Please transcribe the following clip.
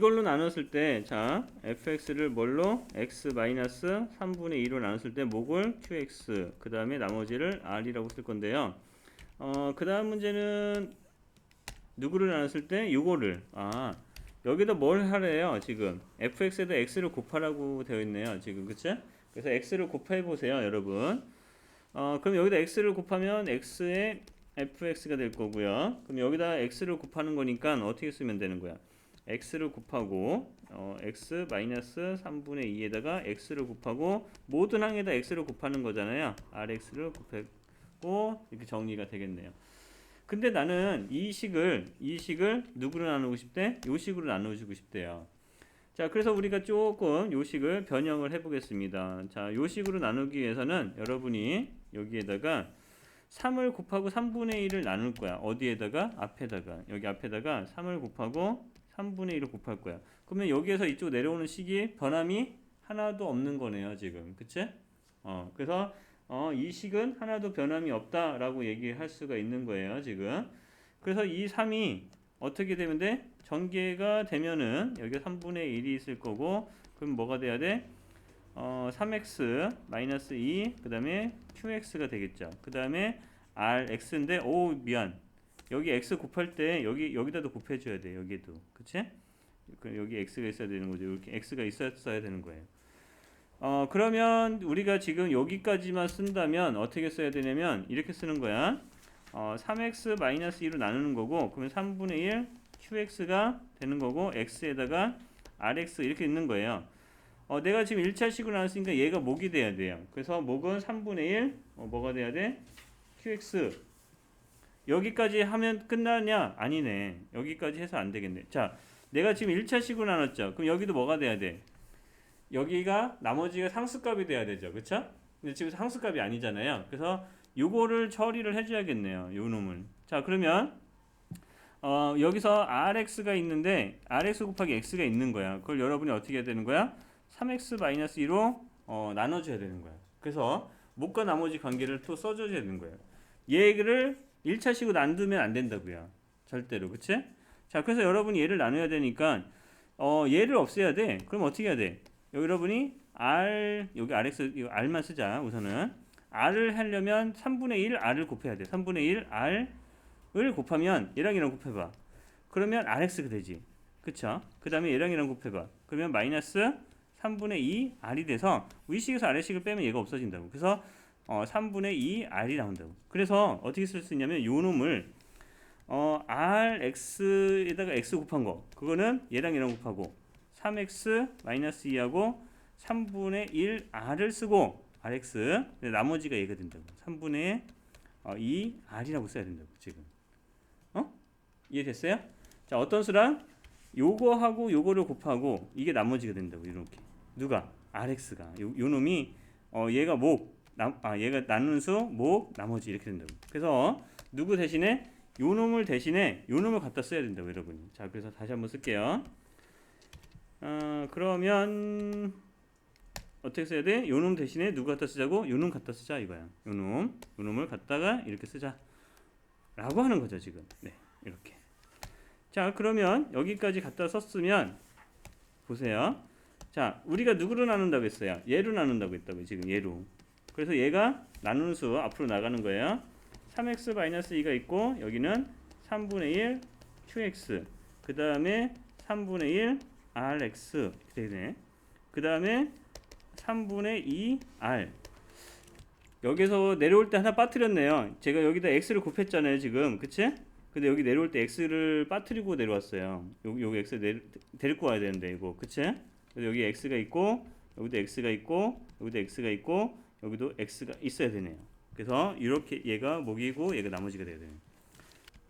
이걸로 나눴을 때, 자, fx를 뭘로? x 마이너스 3분의 2로 나눴을 때 목을 qx, 그 다음에 나머지를 r이라고 쓸 건데요. 어, 그 다음 문제는 누구를 나눴을 때 요거를, 아, 여기다 뭘 하래요, 지금? fx에다 x를 곱하라고 되어 있네요, 지금, 그치? 그래서 x를 곱해 보세요, 여러분. 어, 그럼 여기다 x를 곱하면 x에 fx가 될 거고요. 그럼 여기다 x를 곱하는 거니까 어떻게 쓰면 되는 거야? X를 곱하고 어, x 마이너스 3분의 2에다가 x를 곱하고 모든 항에다 x를 곱하는 거잖아요. rx를 곱하고 이렇게 정리가 되겠네요. 근데 나는 이 식을 이 식을 누구로 나누고 싶대? 요 식으로 나누고 싶대요. 자, 그래서 우리가 조금 요 식을 변형을 해 보겠습니다. 자, 요 식으로 나누기 위해서는 여러분이 여기에다가 3을 곱하고 3분의 1을 나눌 거야. 어디에다가? 앞에다가. 여기 앞에다가 3을 곱하고 3분의 1을 곱할 거야. 그러면 여기에서 이쪽 내려오는 식이 변함이 하나도 없는 거네요, 지금. 그치? 어, 그래서 어, 이 식은 하나도 변함이 없다라고 얘기할 수가 있는 거예요, 지금. 그래서 이 3이 어떻게 되면 돼? 전개가 되면은 여기 3분의 1이 있을 거고 그럼 뭐가 돼야 돼? 어, 3x 마이너스 2 그 다음에 qx가 되겠죠. 그 다음에 rx인데 오 미안. 여기 x 곱할 때 여기 여기다도 곱해 줘야 돼. 여기도. 그치 그 여기 x가 있어야 되는 거죠. 이렇게 x가 있었어야 되는 거예요. 어, 그러면 우리가 지금 여기까지만 쓴다면 어떻게 써야 되냐면 이렇게 쓰는 거야. 어, 3x 마이너스 2로 나누는 거고 그러면 3분의 1 qx가 되는 거고 x에다가 rx 이렇게 있는 거예요. 어, 내가 지금 1차식으로 나눴으니까 얘가 목이 돼야 돼요. 그래서 목은 3분의 1 어, 뭐가 돼야 돼? qx 여기까지 하면 끝나냐? 아니네. 여기까지 해서 안 되겠네. 자, 내가 지금 1차식으로 나눴죠. 그럼 여기도 뭐가 돼야 돼? 여기가 나머지가 상수값이 돼야 되죠. 그쵸? 근데 지금 상수값이 아니잖아요. 그래서 요거를 처리를 해줘야겠네요. 요 놈을. 자, 그러면 어, 여기서 rx가 있는데 rx 곱하기 x가 있는 거야. 그걸 여러분이 어떻게 해야 되는 거야? 3x-2로 어, 나눠줘야 되는 거야. 그래서 목과 나머지 관계를 또 써줘야 되는 거예요. 얘를 1차 식으로 나누면 안 된다고요. 절대로. 그치? 자, 그래서 여러분이 얘를 나눠야 되니까 어, 얘를 없애야 돼. 그럼 어떻게 해야 돼? 여러분이 r 여기 rx 이거 r만 쓰자. 우선은 r을 하려면 3분의 1 r을 곱해야 돼. 3분의 1 r을 곱하면 얘랑 얘랑 곱해 봐. 그러면 rx가 되지. 그쵸? 그 다음에 얘랑 얘랑 곱해봐. 그러면 마이너스 3분의 2 r이 돼서 위식에서 아래식을 빼면 얘가 없어진다고. 그래서 어, 3분의 2 r이 나온다고. 그래서 어떻게 쓸 수 있냐면 요 놈을 어, rx에다가 x 곱한 거 그거는 얘랑 얘랑 곱하고 3x 마이너스 2하고 3분의 1 r을 쓰고 rx 근데 나머지가 얘가 된다고. 3분의 어, 2 r이라고 써야 된다고 지금. 어? 이해됐어요? 자 어떤 수랑 요거하고 요거를 곱하고 이게 나머지가 된다고 이렇게. 누가? rx가. 요, 요 놈이 어, 얘가 목, 나, 아, 얘가 나누는 수, 목, 나머지 이렇게 된다고. 그래서 누구 대신에 요 놈을 대신에 요 놈을 갖다 써야 된다고 여러분이. 자, 그래서 다시 한번 쓸게요. 어, 그러면 어떻게 써야 돼? 요 놈 대신에 누구 갖다 쓰자고? 요 놈 갖다 쓰자 이거야. 요 놈, 요 놈을 갖다가 이렇게 쓰자. 라고 하는 거죠, 지금. 네, 이렇게. 자, 그러면 여기까지 갖다 썼으면 보세요. 자, 우리가 누구로 나눈다고 했어요? 얘로 나눈다고 했다고 지금 얘로. 그래서 얘가 나누는 수 앞으로 나가는 거예요. 3x-2가 있고 여기는 3분의 1 qx 그 다음에 3분의 1 rx 되네. 그 다음에 3분의 2 r 여기서 내려올 때 하나 빠뜨렸네요. 제가 여기다 x를 곱했잖아요 지금 그치? 근데 여기 내려올 때 x를 빠뜨리고 내려왔어요. 여기 여기 x 내, 데리고 와야 되는데 이거 그치? 여기 x가 있고 여기도 x가 있고 여기도 x가 있고 여기도 x가 있어야 되네요. 그래서 이렇게 얘가 목이고 얘가 나머지가 돼야 돼요.